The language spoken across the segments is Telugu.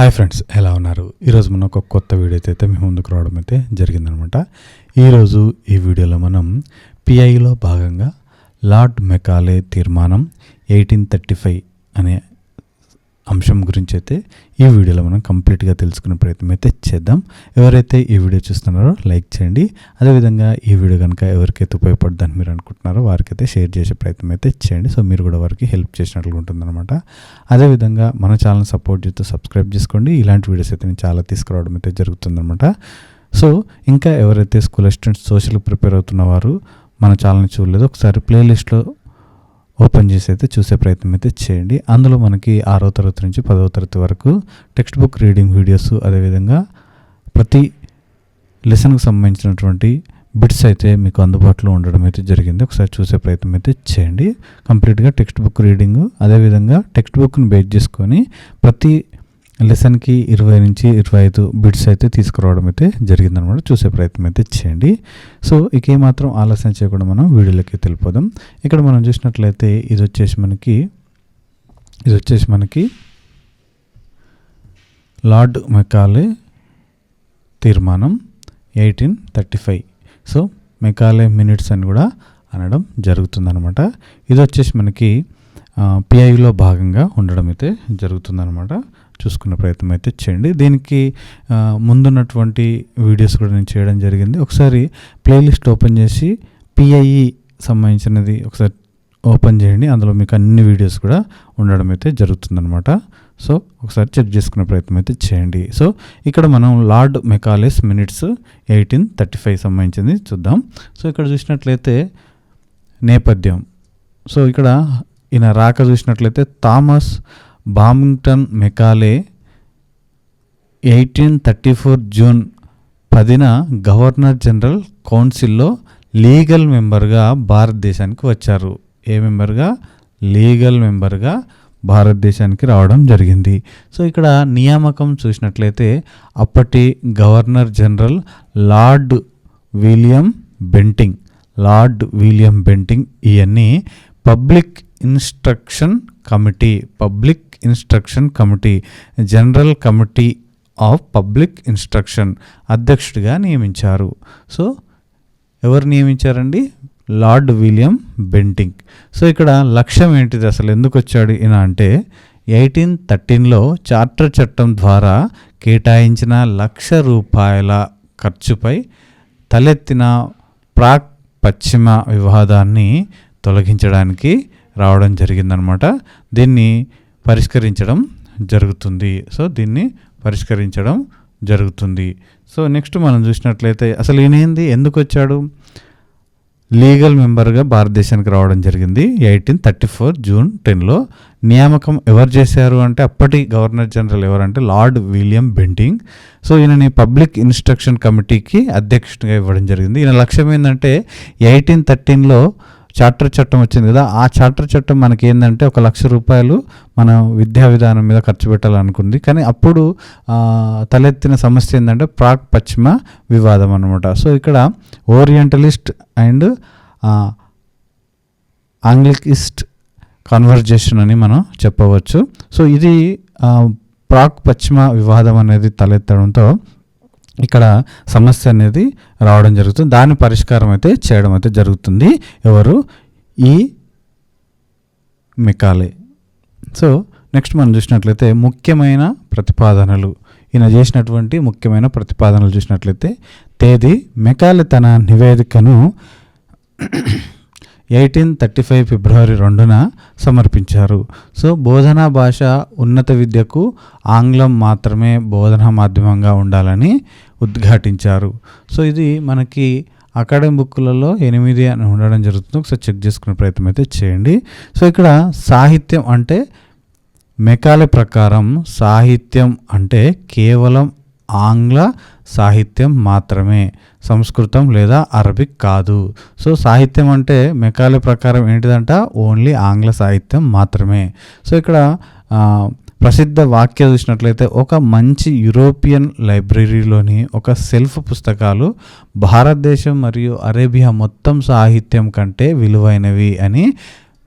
హాయ్ ఫ్రెండ్స్ ఎలా ఉన్నారు? ఈరోజు మనం ఒక కొత్త వీడియో అయితే మీ ముందుకు రావడం అయితే జరిగిందనమాట. ఈరోజు ఈ వీడియోలో మనం పిఐలో భాగంగా లార్డ్ మెకాలే తీర్మానం ఎయిటీన్ థర్టీ ఫైవ్ అనే అంశం గురించి అయితే ఈ వీడియోలో మనం కంప్లీట్గా తెలుసుకునే ప్రయత్నం అయితే చేద్దాం. ఎవరైతే ఈ వీడియో చూస్తున్నారో లైక్ చేయండి. అదేవిధంగా ఈ వీడియో కనుక ఎవరికైతే ఉపయోగపడుతుందని మీరు అనుకుంటున్నారో వారికైతే షేర్ చేసే ప్రయత్నం అయితే చేయండి. సో మీరు కూడా వారికి హెల్ప్ చేసినట్లుగా ఉంటుందన్నమాట. అదేవిధంగా మన ఛానల్ సపోర్ట్ చేస్తూ సబ్స్క్రైబ్ చేసుకోండి. ఇలాంటి వీడియోస్ అయితే నేను చాలా తీసుకురావడం అయితే జరుగుతుందన్నమాట. సో ఇంకా ఎవరైతే స్కూల్ అసిస్టెంట్స్ సోషల్ ప్రిపేర్ అవుతున్న వారు మన ఛానల్ని చూడలేదు ఒకసారి ప్లేలిస్ట్లో ఓపెన్ చేసి అయితే చూసే ప్రయత్నం అయితే చేయండి. అందులో మనకి ఆరో తరగతి నుంచి పదవ తరగతి వరకు టెక్స్ట్ బుక్ రీడింగ్ వీడియోస్ అదేవిధంగా ప్రతి లెసన్కి సంబంధించినటువంటి బిట్స్ అయితే మీకు అందుబాటులో ఉండడం అయితే జరిగింది. ఒకసారి చూసే ప్రయత్నం అయితే చేయండి. కంప్లీట్గా టెక్స్ట్ బుక్ రీడింగ్ అదేవిధంగా టెక్స్ట్ బుక్ని బేస్ చేసుకొని ప్రతి లెసన్కి ఇరవై నుంచి ఇరవై ఐదు బిట్స్ అయితే తీసుకురావడం అయితే జరిగిందనమాట చూసే ప్రయత్నం అయితే చేయండి. సో ఇక ఏమాత్రం ఆలస్యం చేయకుండా మనం వీడియోలోకి తెలిపోదాం ఇక్కడ మనం చూసినట్లయితే ఇది వచ్చేసి మనకి ఇది వచ్చేసి మనకి లార్డ్ మెకాలే తీర్మానం eighteen thirty five. So Macaulay minutes అని కూడా అనడం జరుగుతుందనమాట ఇది వచ్చేసి మనకి పిఐలో భాగంగా ఉండడం అయితే జరుగుతుందనమాట చూసుకునే ప్రయత్నం అయితే చేయండి. దీనికి ముందున్నటువంటి వీడియోస్ కూడా నేను చేయడం జరిగింది. ఒకసారి ప్లేలిస్ట్ ఓపెన్ చేసి పిఐఈ సంబంధించినది ఒకసారి ఓపెన్ చేయండి. అందులో మీకు అన్ని వీడియోస్ కూడా ఉండడం అయితే జరుగుతుందనమాట సో ఒకసారి చెక్ చేసుకునే ప్రయత్నం అయితే చేయండి. సో ఇక్కడ మనం Lord Macaulay's minutes eighteen thirty five సంబంధించింది చూద్దాం. సో ఇక్కడ చూసినట్లయితే నేపథ్యం. సో ఇక్కడ ఈయన రాక చూసినట్లయితే Thomas Babington Macaulay eighteen thirty four June పదిన గవర్నర్ జనరల్ కౌన్సిల్లో లీగల్ మెంబర్గా భారతదేశానికి వచ్చారు. ఏ మెంబర్గా? లీగల్ మెంబర్గా భారతదేశానికి రావడం జరిగింది. సో ఇక్కడ నియామకం చూసినట్లయితే అప్పటి governor general Lord William Bentinck Lord William Bentinck ఇవన్నీ public instruction committee public instruction committee general committee of public instruction అధ్యక్షుడిగా నియమించారు. సో ఎవరు నియమించారండి? లార్డ్ విలియం బెంటింగ్ సో ఇక్కడ లక్ష్యం ఏంటిది? అసలు ఎందుకు వచ్చాడు ఈయన అంటే ఎయిటీన్ థర్టీన్లో చార్టర్ చట్టం ద్వారా కేటాయించిన లక్ష రూపాయల ఖర్చుపై తలెత్తిన ప్రాక్ పశ్చిమ వివాదాన్ని తొలగించడానికి రావడం జరిగిందనమాట. దీన్ని పరిష్కరించడం జరుగుతుంది. సో దీన్ని పరిష్కరించడం జరుగుతుంది. సో నెక్స్ట్ మనం చూసినట్లయితే అసలు ఈయనేంది? ఎందుకు వచ్చాడు? లీగల్ మెంబర్గా భారతదేశానికి రావడం జరిగింది. ఎయిటీన్ థర్టీ ఫోర్ జూన్ టెన్లో నియామకం ఎవరు చేశారు అంటే అప్పటి గవర్నర్ జనరల్ ఎవరంటే లార్డ్ విలియం బెంటింగ్. సో ఈయనని పబ్లిక్ ఇన్స్ట్రక్షన్ కమిటీకి అధ్యక్షుడిగా ఇవ్వడం జరిగింది. ఈయన లక్ష్యం ఏంటంటే ఎయిటీన్ థర్టీన్లో చార్టర్ చట్టం వచ్చింది కదా ఆ చార్టర్ చట్టం మనకి ఏంటంటే ఒక లక్ష రూపాయలు మన విద్యా విధానం మీద ఖర్చు పెట్టాలనుకుంది. కానీ అప్పుడు తలెత్తిన సమస్య ఏంటంటే ప్రాక్ పశ్చిమ వివాదం అనమాట సో ఇక్కడ ఓరియంటలిస్ట్ అండ్ ఆంగ్లికిస్ట్ కన్వర్జేషన్ అని మనం చెప్పవచ్చు. సో ఇది ప్రాక్ పశ్చిమ వివాదం అనేది తలెత్తడంతో ఇక్కడ సమస్య అనేది రావడం జరుగుతుంది. దాని పరిష్కారం అయితే చేయడం అయితే జరుగుతుంది. ఎవరు? ఈ మెకాలే. సో నెక్స్ట్ మనం చూసినట్లయితే ముఖ్యమైన ప్రతిపాదనలు. ఈయన చేసినటువంటి ముఖ్యమైన ప్రతిపాదనలు చూసినట్లయితే తేదీ మెకాలే తన నివేదికను ఎయిటీన్ థర్టీ ఫైవ్ ఫిబ్రవరి రెండున సమర్పించారు. సో బోధనా భాష ఉన్నత విద్యకు ఆంగ్లం మాత్రమే బోధనా మాధ్యమంగా ఉండాలని ఉద్ఘాటించారు. సో ఇది మనకి అకాడమిక్ బుక్లలో ఎనిమిది అని ఉండడం జరుగుతుంది. ఒకసారి చెక్ చేసుకునే ప్రయత్నం అయితే చేయండి. సో ఇక్కడ సాహిత్యం అంటే మెకాలే ప్రకారం సాహిత్యం అంటే కేవలం ఆంగ్ల సాహిత్యం మాత్రమే. సంస్కృతం లేదా అరబిక్ కాదు. సో సాహిత్యం అంటే మెకాలే ప్రకారం ఏంటిదంట? ఓన్లీ ఆంగ్ల సాహిత్యం మాత్రమే. సో ఇక్కడ ప్రసిద్ధ వాక్య చూసినట్లయితే ఒక మంచి యూరోపియన్ లైబ్రరీలోని ఒక సెల్ఫ్ పుస్తకాలు భారతదేశం మరియు అరేబియా మొత్తం సాహిత్యం కంటే విలువైనవి అని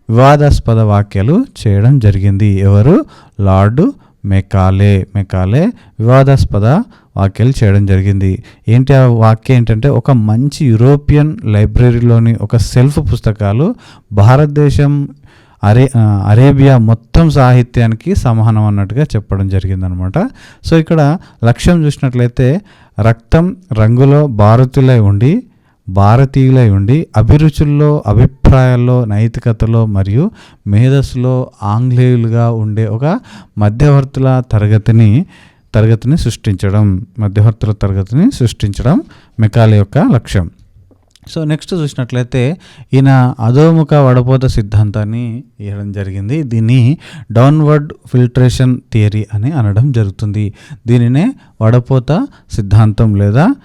వివాదాస్పద వాక్యాలు చేయడం జరిగింది. ఎవరు? Lord Macaulay. మెకాలే వివాదాస్పద వాక్యాలు చేయడం జరిగింది. ఏంటి ఆ వాక్యం ఏంటంటే ఒక మంచి యూరోపియన్ లైబ్రరీలోని ఒక సెల్ఫ్ పుస్తకాలు భారతదేశం అరే అరేబియా మొత్తం సాహిత్యానికి సమానం అన్నట్టుగా చెప్పడం జరిగిందనమాట. సో ఇక్కడ లక్ష్యం చూసినట్లయితే రక్తం రంగులో భారతీయులై ఉండి భారతీయులై ఉండి అభిరుచుల్లో అభిప్రాయాల్లో నైతికతలో మరియు మేధస్సులో ఆంగ్లేయులుగా ఉండే ఒక మధ్యవర్తుల తరగతిని తరగతిని సృష్టించడం మధ్యవర్తుల తరగతిని సృష్టించడం మెకాలే యొక్క లక్ష్యం. సో నెక్స్ట్ చూసినట్లయితే ఈయన అధోముఖ వడపోత సిద్ధాంతాన్ని ఇవ్వడం జరిగింది. దీన్ని డౌన్వర్డ్ ఫిల్ట్రేషన్ థియరీ అని అనడం జరుగుతుంది. దీనినే వడపోత సిద్ధాంతం లేదా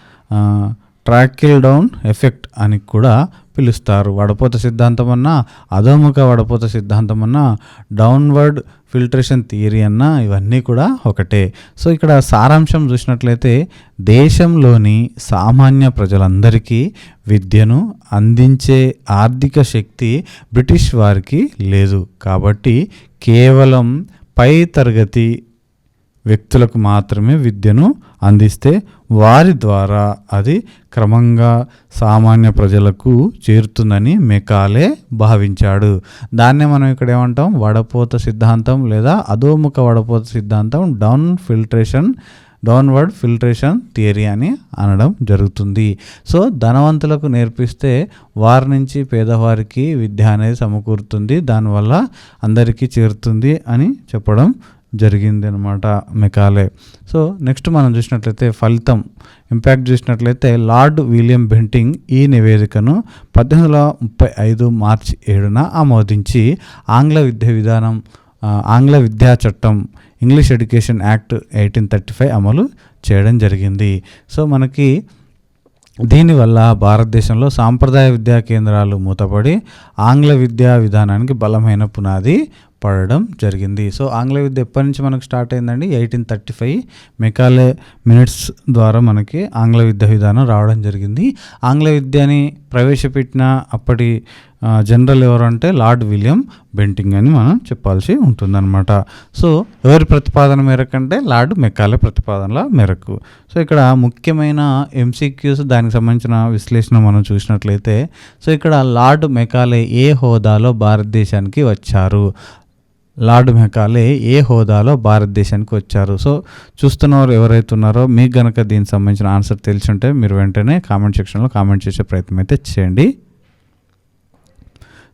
ట్రాకిల్ డౌన్ ఎఫెక్ట్ అని కూడా పిలుస్తారు. వడపోత సిద్ధాంతం అన్నా అధోముఖ వడపోత సిద్ధాంతం అన్నా డౌన్వర్డ్ ఫిల్ట్రేషన్ థియరీ అన్న ఇవన్నీ కూడా ఒకటే. సో ఇక్కడ సారాంశం చూసినట్లయితే దేశంలోని సామాన్య ప్రజలందరికీ విద్యను అందించే ఆర్థిక శక్తి బ్రిటిష్ వారికి లేదు. కాబట్టి కేవలం పై తరగతి వ్యక్తులకు మాత్రమే విద్యను అందిస్తే వారి ద్వారా అది క్రమంగా సామాన్య ప్రజలకు చేరుతుందని మెకాలే భావించాడు. దాన్నే మనం ఇక్కడ ఏమంటాం? వడపోత సిద్ధాంతం లేదా అధోముఖ వడపోత సిద్ధాంతం down filtration downward filtration theory అని అనడం జరుగుతుంది. సో ధనవంతులకు నేర్పిస్తే వారి నుంచి పేదవారికి విద్య అనేది సమకూరుతుంది దానివల్ల అందరికీ చేరుతుంది అని చెప్పడం జరిగింది అనమాట మెకాలే. సో నెక్స్ట్ మనం చూసినట్లయితే ఫలితం. ఇంపాక్ట్ చూసినట్లయితే లార్డ్ విలియం బెంటింగ్ ఈ నివేదికను పద్దెనిమిది వందల ముప్పై ఐదు మార్చి ఏడున ఆమోదించి ఆంగ్ల విద్య విధానం ఆంగ్ల విద్యా చట్టం English education act eighteen thirty five అమలు చేయడం జరిగింది. సో మనకి దీనివల్ల భారతదేశంలో సాంప్రదాయ విద్యా కేంద్రాలు మూతపడి ఆంగ్ల విద్యా విధానానికి బలమైన పునాది పడడం జరిగింది. సో ఆంగ్ల విద్య ఎప్పటి నుంచి మనకు స్టార్ట్ అయిందండి? Eighteen thirty five Macaulay minutes ద్వారా మనకి ఆంగ్ల విద్య విధానం రావడం జరిగింది. ఆంగ్ల విద్యని ప్రవేశపెట్టిన అప్పటి జనరల్ ఎవరంటే లార్డ్ విలియం బెంటింగ్ అని మనం చెప్పాల్సి ఉంటుందన్నమాట. సో ఎవరి ప్రతిపాదన మేరకు అంటే లార్డ్ మెకాలే ప్రతిపాదనల మేరకు. సో ఇక్కడ ముఖ్యమైన ఎంసీక్యూస్ దానికి సంబంధించిన విశ్లేషణ మనం చూసినట్లయితే సో ఇక్కడ లార్డ్ మెకాలే ఏ హోదాలో భారతదేశానికి వచ్చారు? లార్డ్ మెకాలే ఏ హోదాలో భారతదేశానికి వచ్చారు. సో చూస్తున్నవారు ఎవరైతే ఉన్నారో మీకు గనక దీనికి సంబంధించిన ఆన్సర్ తెలిసి ఉంటే మీరు వెంటనే కామెంట్ సెక్షన్లో కామెంట్ చేసే ప్రయత్నం అయితే చేయండి.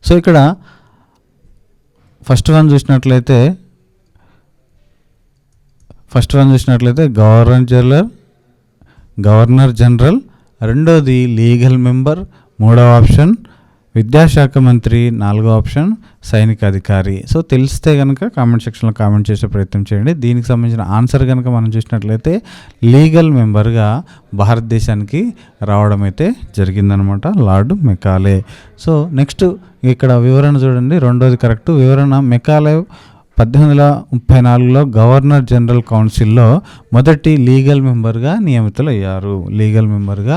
సో ఇక్కడ ఫస్ట్ వన్ చూసినట్లయితే ఫస్ట్ వన్ చూసినట్లయితే గవర్నర్ జనరల్ గవర్నర్ జనరల్ రెండోది లీగల్ మెంబర్ మూడవ ఆప్షన్ విద్యాశాఖ మంత్రి నాలుగో ఆప్షన్ సైనిక అధికారి. సో తెలిస్తే కనుక కామెంట్ సెక్షన్లో కామెంట్ చేసే ప్రయత్నం చేయండి. దీనికి సంబంధించిన ఆన్సర్ కనుక మనం చూసినట్లయితే లీగల్ మెంబర్గా భారతదేశానికి రావడం అయితే జరిగిందనమాట లార్డ్ మెకాలే. సో నెక్స్ట్ ఇక్కడ వివరణ చూడండి. రెండోది కరెక్ట్. వివరణ మెకాలే పద్దెనిమిది వందల ముప్పై నాలుగులో గవర్నర్ జనరల్ కౌన్సిల్లో మొదటి లీగల్ మెంబర్గా నియమితులు అయ్యారు లీగల్ మెంబర్గా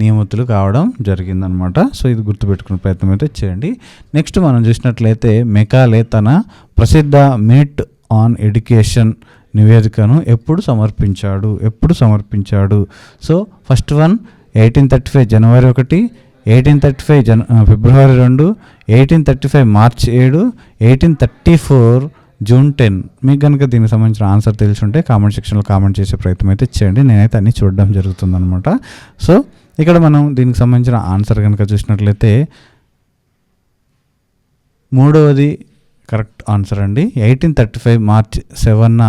నియమితులు కావడం జరిగిందనమాట సో ఇది గుర్తుపెట్టుకునే ప్రయత్నం అయితే చేయండి. నెక్స్ట్ మనం చూసినట్లయితే మెకాలే తన ప్రసిద్ధ మీట్ ఆన్ ఎడ్యుకేషన్ నివేదికను ఎప్పుడు సమర్పించాడు? ఎప్పుడు సమర్పించాడు? So first one eighteen thirty five జనవరి ఒకటి ఎయిటీన్ థర్టీ ఫైవ్ జన ఫిబ్రవరి రెండు ఎయిటీన్ థర్టీ ఫైవ్ మార్చ్ ఏడు eighteen thirty four June ten. మీకు కనుక దీనికి సంబంధించిన ఆన్సర్ తెలిసి ఉంటే కామెంట్ సెక్షన్లో కామెంట్ చేసే ప్రయత్నం అయితే చేయండి. నేనైతే అన్ని చూడడం జరుగుతుందనమాట సో ఇక్కడ మనం దీనికి సంబంధించిన ఆన్సర్ కనుక చూసినట్లయితే మూడవది కరెక్ట్ ఆన్సర్ అండి. ఎయిటీన్ థర్టీ ఫైవ్ మార్చ్ సెవెన్న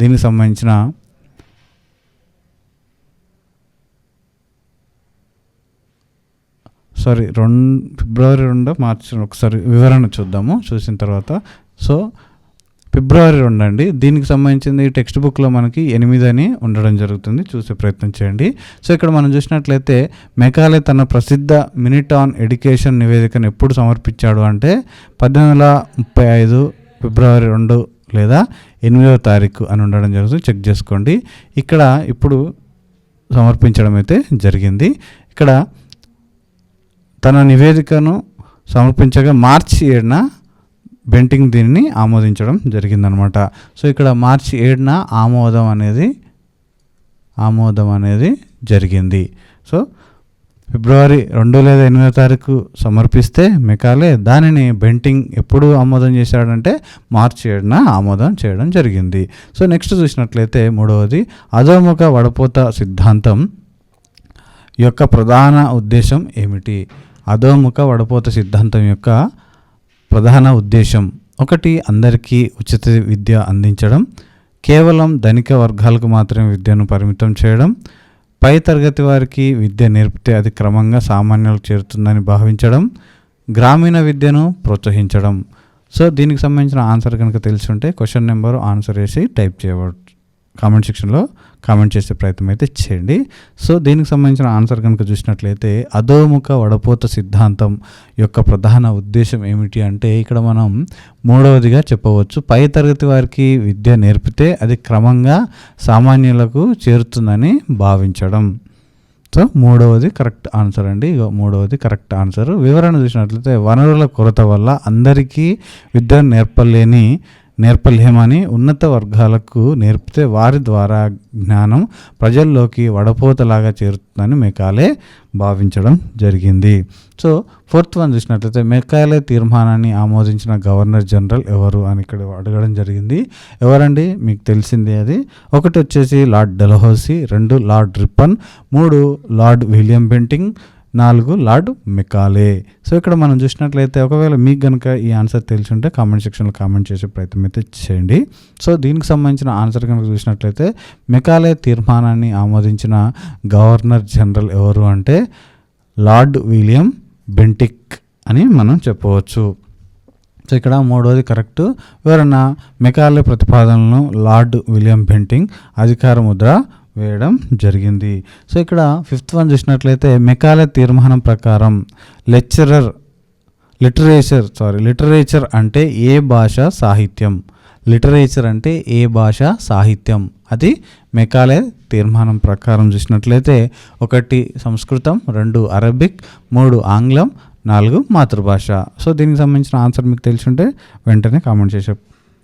దీనికి సంబంధించిన సారీ రెండు ఫిబ్రవరి రెండు మార్చి ఒకసారి వివరణ చూద్దాము. చూసిన తర్వాత. సో ఫిబ్రవరి రెండు అండి దీనికి సంబంధించింది టెక్స్ట్ బుక్లో మనకి ఎనిమిది అని ఉండడం జరుగుతుంది. చూసే ప్రయత్నం చేయండి. సో ఇక్కడ మనం చూసినట్లయితే మెకాలే తన ప్రసిద్ధ మినిట్ ఆన్ ఎడ్యుకేషన్ నివేదికను ఎప్పుడు సమర్పించాడు అంటే పద్దెనిమిది వందల ముప్పై ఐదు ఫిబ్రవరి రెండు లేదా ఎనిమిదవ తారీఖు అని ఉండడం జరుగుతుంది. చెక్ చేసుకోండి. ఇక్కడ ఇప్పుడు సమర్పించడం అయితే జరిగింది. ఇక్కడ తన నివేదికను సమర్పించగా మార్చి ఏడున బెంటింగ్ దీనిని ఆమోదించడం జరిగిందనమాట. సో ఇక్కడ మార్చి ఏడున ఆమోదం అనేది ఆమోదం అనేది జరిగింది. సో ఫిబ్రవరి రెండు లేదా ఎనిమిదో తారీఖు సమర్పిస్తే మెకాలే. దానిని బెంటింగ్ ఎప్పుడు ఆమోదం చేశాడంటే మార్చి ఏడున ఆమోదం చేయడం జరిగింది. సో నెక్స్ట్ చూసినట్లయితే మూడవది అధోముఖ వడపోత సిద్ధాంతం యొక్క ప్రధాన ఉద్దేశం ఏమిటి? అధోముఖ వడపోత సిద్ధాంతం యొక్క ప్రధాన ఉద్దేశం ఒకటి అందరికీ ఉచిత విద్య అందించడం కేవలం ధనిక వర్గాలకు మాత్రమే విద్యను పరిమితం చేయడం పై తరగతి వారికి విద్య నేర్పితే అది క్రమంగా సామాన్యులకు చేరుతుందని భావించడం గ్రామీణ విద్యను ప్రోత్సహించడం. సో దీనికి సంబంధించిన ఆన్సర్ కనుక తెలిసి ఉంటే క్వశ్చన్ నెంబర్ ఆన్సర్ వేసి టైప్ చేయవచ్చు కామెంట్ సెక్షన్లో కామెంట్ చేసే ప్రయత్నం అయితే చేయండి. సో దీనికి సంబంధించిన ఆన్సర్ కనుక చూసినట్లయితే అధోముఖ వడపోత సిద్ధాంతం యొక్క ప్రధాన ఉద్దేశం ఏమిటి అంటే ఇక్కడ మనం మూడవదిగా చెప్పవచ్చు. పై తరగతి వారికి విద్య నేర్పితే అది క్రమంగా సామాన్యులకు చేరుతుందని భావించడం. సో మూడవది కరెక్ట్ ఆన్సర్ అండి. మూడవది కరెక్ట్ ఆన్సర్. వివరణ చూసినట్లయితే వనరుల కొరత వల్ల అందరికీ విద్య నేర్పలేని నేర్పలేమని ఉన్నత వర్గాలకు నేర్పితే వారి ద్వారా జ్ఞానం ప్రజల్లోకి వడపోతలాగా చేరుతుందని మెకాలే భావించడం జరిగింది. సో ఫోర్త్ వన్ చూసినట్లయితే మెకాలే తీర్మానాన్ని ఆమోదించిన గవర్నర్ జనరల్ ఎవరు అని ఇక్కడ అడగడం జరిగింది. ఎవరండి? మీకు తెలిసింది అది. ఒకటి వచ్చేసి లార్డ్ డెలహౌసీ రెండు లార్డ్ రిప్పన్ మూడు లార్డ్ విలియం బెంటింగ్ నాలుగు లార్డ్ మెకాలే. సో ఇక్కడ మనం చూసినట్లయితే ఒకవేళ మీకు కనుక ఈ ఆన్సర్ తెలిసి ఉంటే కామెంట్ సెక్షన్లో కామెంట్ చేసే ప్రయత్నం అయితే చేయండి. సో దీనికి సంబంధించిన ఆన్సర్ కనుక చూసినట్లయితే మెకాలే తీర్మానాన్ని ఆమోదించిన గవర్నర్ జనరల్ ఎవరు అంటే లార్డ్ విలియం బెంటిక్ అని మనం చెప్పవచ్చు. సో ఇక్కడ మూడవది కరెక్ట్. వివరణ మెకాలే ప్రతిపాదనలను లార్డ్ విలియం బెంటింగ్ అధికార ముద్ర వేయడం జరిగింది. సో ఇక్కడ ఫిఫ్త్ వన్ చూసినట్లయితే మెకాలే తీర్మానం ప్రకారం లెక్చరర్ లిటరేచర్ సారీ లిటరేచర్ అంటే ఏ భాష సాహిత్యం? లిటరేచర్ అంటే ఏ భాష సాహిత్యం? అది మెకాలే తీర్మానం ప్రకారం చూసినట్లయితే ఒకటి సంస్కృతం రెండు అరబిక్ మూడు ఆంగ్లం నాలుగు మాతృభాష. సో దీనికి సంబంధించిన ఆన్సర్ మీకు తెలిసి ఉంటే వెంటనే కామెంట్ చేసే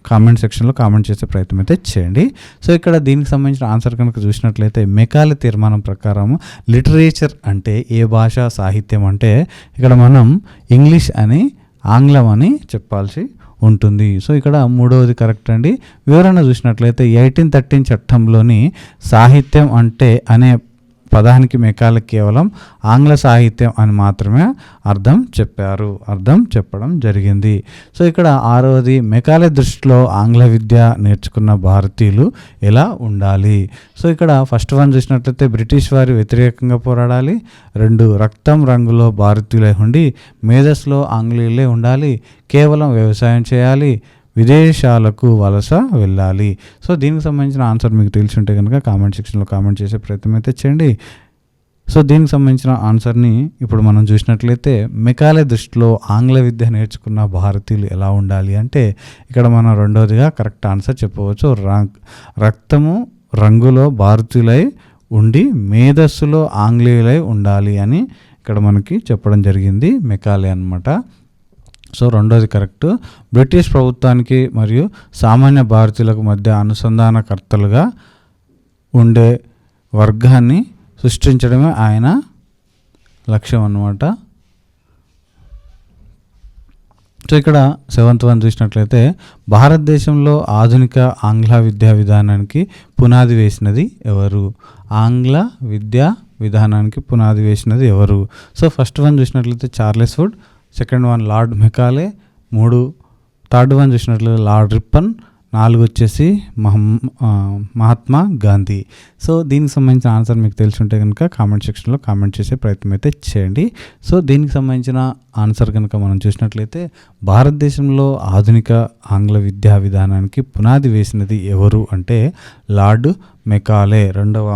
కామెంట్ సెక్షన్లో కామెంట్ చేసే ప్రయత్నం అయితే చేయండి. సో ఇక్కడ దీనికి సంబంధించిన ఆన్సర్ కనుక చూసినట్లయితే మెకాలి తీర్మానం ప్రకారం లిటరేచర్ అంటే ఏ భాష సాహిత్యం అంటే ఇక్కడ మనం ఇంగ్లీష్ అని ఆంగ్లం అని చెప్పాల్సి ఉంటుంది. సో ఇక్కడ మూడవది కరెక్ట్ అండి. వివరణ చూసినట్లయితే ఎయిటీన్ థర్టీన్ చట్టంలోని సాహిత్యం అంటే అనే పదానికి మెకాల కేవలం ఆంగ్ల సాహిత్యం అని మాత్రమే అర్థం చెప్పారు అర్థం చెప్పడం జరిగింది. సో ఇక్కడ ఆరవది మెకాలే దృష్టిలో ఆంగ్ల విద్య నేర్చుకున్న భారతీయులు ఎలా ఉండాలి? సో ఇక్కడ ఫస్ట్ వన్ చూసినట్లయితే బ్రిటిష్ వారి వ్యతిరేకంగా పోరాడాలి. రెండు రక్తం రంగులో భారతీయులై ఉండి మేధస్సులో ఆంగ్లేయులే ఉండాలి. కేవలం వ్యవసాయం చేయాలి. విదేశాలకు వలస వెళ్ళాలి. సో దీనికి సంబంధించిన ఆన్సర్ మీకు తెలిసి ఉంటే కనుక కామెంట్ సెక్షన్లో కామెంట్ చేసే ప్రయత్నం అయితే చేయండి. సో దీనికి సంబంధించిన ఆన్సర్ని ఇప్పుడు మనం చూసినట్లయితే మెకాలే దృష్టిలో ఆంగ్ల విద్య నేర్చుకున్న భారతీయులు ఎలా ఉండాలి అంటే ఇక్కడ మనం రెండవదిగా కరెక్ట్ ఆన్సర్ చెప్పవచ్చు. రక్తము రంగులో భారతీయులై ఉండి మేధస్సులో ఆంగ్లేయులై ఉండాలి అని ఇక్కడ మనకి చెప్పడం జరిగింది మెకాలే అన్నమాట. సో రెండోది కరెక్ట్. బ్రిటిష్ ప్రభుత్వానికి మరియు సామాన్య భారతీయులకు మధ్య అనుసంధానకర్తలుగా ఉండే వర్గాన్ని సృష్టించడమే ఆయన లక్ష్యం అన్నమాట. సో ఇక్కడ సెవెంత్ వన్ చూసినట్లయితే భారతదేశంలో ఆధునిక ఆంగ్ల విద్యా విధానానికి పునాది వేసినది ఎవరు? ఆంగ్ల విద్యా విధానానికి పునాది వేసినది ఎవరు? సో ఫస్ట్ వన్ చూసినట్లయితే Charles Wood second one lord Macaulay మూడు థర్డ్ వన్ చూసినట్లయితే లార్డ్ రిప్పన్ నాలుగు వచ్చేసి మహమ్ మహాత్మా గాంధీ. సో దీనికి సంబంధించిన ఆన్సర్ మీకు తెలిసి ఉంటే కనుక కామెంట్ సెక్షన్లో కామెంట్ చేసే ప్రయత్నం అయితే చేయండి. సో దీనికి సంబంధించిన ఆన్సర్ కనుక మనం చూసినట్లయితే భారతదేశంలో ఆధునిక ఆంగ్ల విద్యా విధానానికి పునాది వేసినది ఎవరు అంటే లార్డ్ మెకాలే. రెండవ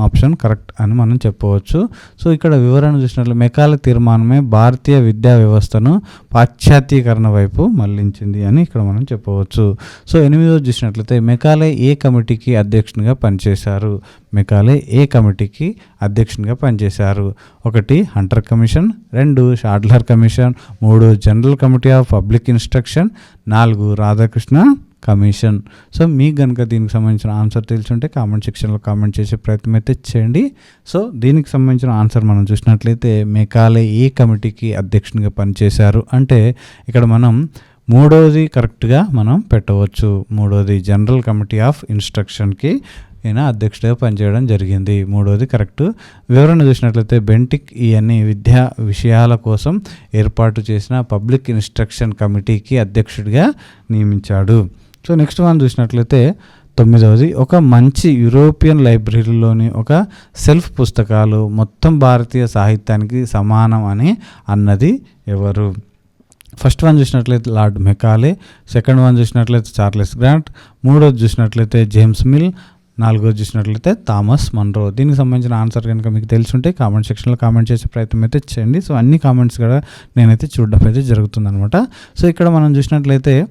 ఆప్షన్ కరెక్ట్ అని మనం చెప్పవచ్చు. సో ఇక్కడ వివరణ చూసినట్లు మెకాల తీర్మానమే భారతీయ విద్యా వ్యవస్థను పాశ్చాత్యీకరణ వైపు మళ్ళించింది అని ఇక్కడ మనం చెప్పవచ్చు. సో ఎనిమిదో చూసినట్లయితే మెకాలే ఏ కమిటీకి అధ్యక్షునిగా పనిచేశారు? మెకాలే ఏ కమిటీకి అధ్యక్షునిగా పనిచేశారు? ఒకటి హంటర్ కమిషన్. రెండు షాడ్లర్ కమిషన్. మూడు general committee of public instruction. నాలుగు రాధాకృష్ణ. కమిషన్. సో మీకు కనుక దీనికి సంబంధించిన ఆన్సర్ తెలుసుంటే కామెంట్ సెక్షన్లో కామెంట్ చేసే ప్రయత్నం అయితే చేయండి. సో దీనికి సంబంధించిన ఆన్సర్ మనం చూసినట్లయితే మేకాలే ఏ కమిటీకి అధ్యక్షునిగా పనిచేశారు అంటే ఇక్కడ మనం మూడవది కరెక్ట్గా మనం పెట్టవచ్చు. మూడవది జనరల్ కమిటీ ఆఫ్ ఇన్స్ట్రక్షన్కి ఈయన అధ్యక్షుడిగా పనిచేయడం జరిగింది. మూడవది కరెక్ట్. వివరణ చూసినట్లయితే బెంటిక్ ఇవన్నీ విద్యా విషయాల కోసం ఏర్పాటు చేసిన పబ్లిక్ ఇన్స్ట్రక్షన్ కమిటీకి అధ్యక్షుడిగా నియమించాడు. సో నెక్స్ట్ మనం చూసినట్లయితే తొమ్మిదవది ఒక మంచి యూరోపియన్ లైబ్రరీలోని ఒక సెల్ఫ్ పుస్తకాలు మొత్తం భారతీయ సాహిత్యానికి సమానం అని అన్నది ఎవరు? ఫస్ట్ వన్ చూసినట్లయితే లార్డ్ మెకాలే సెకండ్ వన్ చూసినట్లయితే చార్లెస్ గ్రాంట్ మూడోది చూసినట్లయితే జేమ్స్ మిల్ నాలుగోది చూసినట్లయితే థామస్ మన్రో. దీనికి సంబంధించిన ఆన్సర్ కనుక మీకు తెలిసి కామెంట్ సెక్షన్లో కామెంట్ చేసే ప్రయత్నం అయితే చేయండి. సో అన్ని కామెంట్స్ కూడా నేనైతే చూడడం అయితే జరుగుతుందనమాట సో ఇక్కడ మనం చూసినట్లయితే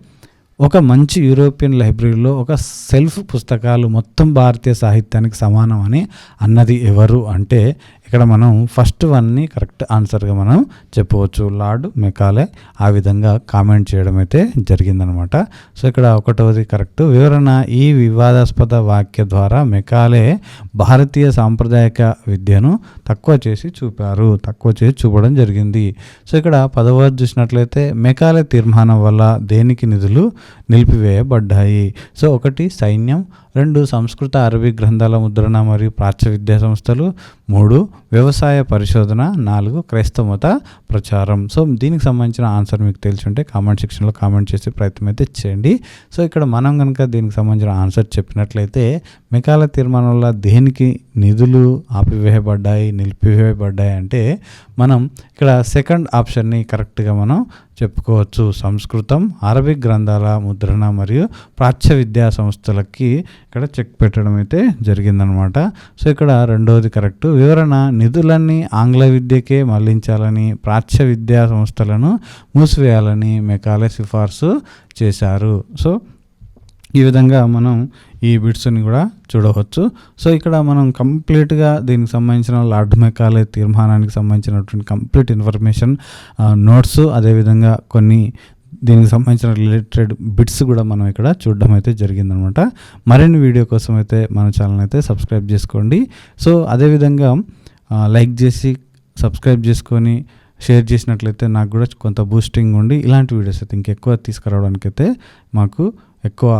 ఒక మంచి యూరోపియన్ లైబ్రరీలో ఒక సెల్ఫ్ పుస్తకాలు మొత్తం భారతీయ సాహిత్యానికి సమానం అని అన్నది ఎవరు అంటే ఇక్కడ మనం ఫస్ట్ వన్ని కరెక్ట్ ఆన్సర్గా మనం చెప్పవచ్చు. లార్డ్ మెకాలే ఆ విధంగా కామెంట్ చేయడం అయితే జరిగిందనమాట. సో ఇక్కడ ఒకటవది కరెక్ట్ వివరణ ఈ వివాదాస్పద వాక్య ద్వారా మెకాలే భారతీయ సాంప్రదాయక విద్యను తక్కువ చేసి చూపారు. తక్కువ చేసి చూపడం జరిగింది. సో ఇక్కడ పదవది చూసినట్లయితే మెకాలే తీర్మానం వల్ల దేనికి నిధులు నిలిపివేయబడ్డాయి? సో ఒకటి సైన్యం రెండు సంస్కృత అరబీ గ్రంథాల ముద్రణ మరియు ప్రాచ్య విద్యా సంస్థలు మూడు వ్యవసాయ పరిశోధన నాలుగు క్రైస్తవ మత ప్రచారం. సో దీనికి సంబంధించిన ఆన్సర్ మీకు తెలిసి ఉంటే కామెంట్ సెక్షన్లో కామెంట్ చేసే ప్రయత్నం అయితే చేయండి. సో ఇక్కడ మనం కనుక దీనికి సంబంధించిన ఆన్సర్ చెప్పినట్లయితే మెకాల తీర్మానం వల్ల దేనికి నిధులు ఆపివేయబడ్డాయి నిలిపివేయబడ్డాయి అంటే మనం ఇక్కడ సెకండ్ ఆప్షన్ని కరెక్ట్గా మనం చెప్పుకోవచ్చు. సంస్కృతం అరబిక్ గ్రంథాల ముద్రణ మరియు ప్రాచ్య విద్యా సంస్థలకి ఇక్కడ చెక్ పెట్టడం అయితే జరిగిందనమాట. సో ఇక్కడ రెండవది కరెక్ట్. వివరణ నిధులన్నీ ఆంగ్ల విద్యకే మళ్ళించాలని ప్రాచ్య విద్యా సంస్థలను మూసివేయాలని మెకాలే సిఫార్సు చేశారు. సో ఈ విధంగా మనం ఈ బిట్స్ని కూడా చూడవచ్చు. సో ఇక్కడ మనం కంప్లీట్గా దీనికి సంబంధించిన లార్డ్ మెకాలే తీర్మానానికి సంబంధించినటువంటి కంప్లీట్ ఇన్ఫర్మేషన్ నోట్స్ అదేవిధంగా కొన్ని దీనికి సంబంధించిన రిలేటెడ్ బిట్స్ కూడా మనం ఇక్కడ చూడడం అయితే జరిగిందనమాట. మరిన్ని వీడియో కోసం అయితే మన ఛానల్ అయితే సబ్స్క్రైబ్ చేసుకోండి. సో అదేవిధంగా లైక్ చేసి సబ్స్క్రైబ్ చేసుకొని షేర్ చేసినట్లయితే నాకు కూడా కొంత బూస్టింగ్ ఉండి ఇలాంటి వీడియోస్ అయితే ఇంకెక్కువ తీసుకురావడానికి అయితే మాకు ఎక్కువ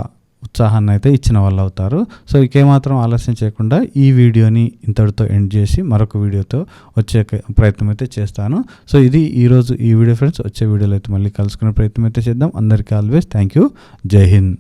ఉత్సాహాన్ని అయితే ఇచ్చిన వాళ్ళు అవుతారు. సో ఇంకేమాత్రం ఆలస్యం చేయకుండా ఈ వీడియోని ఇంతటితో ఎండ్ చేసి మరొక వీడియోతో వచ్చే ప్రయత్నం అయితే చేస్తాను. సో ఇది ఈరోజు ఈ వీడియో ఫ్రెండ్స్. వచ్చే వీడియోలో అయితే మళ్ళీ కలుసుకునే ప్రయత్నం అయితే చేద్దాం. అందరికీ ఆల్వేస్ థ్యాంక్ యూ జై హింద్.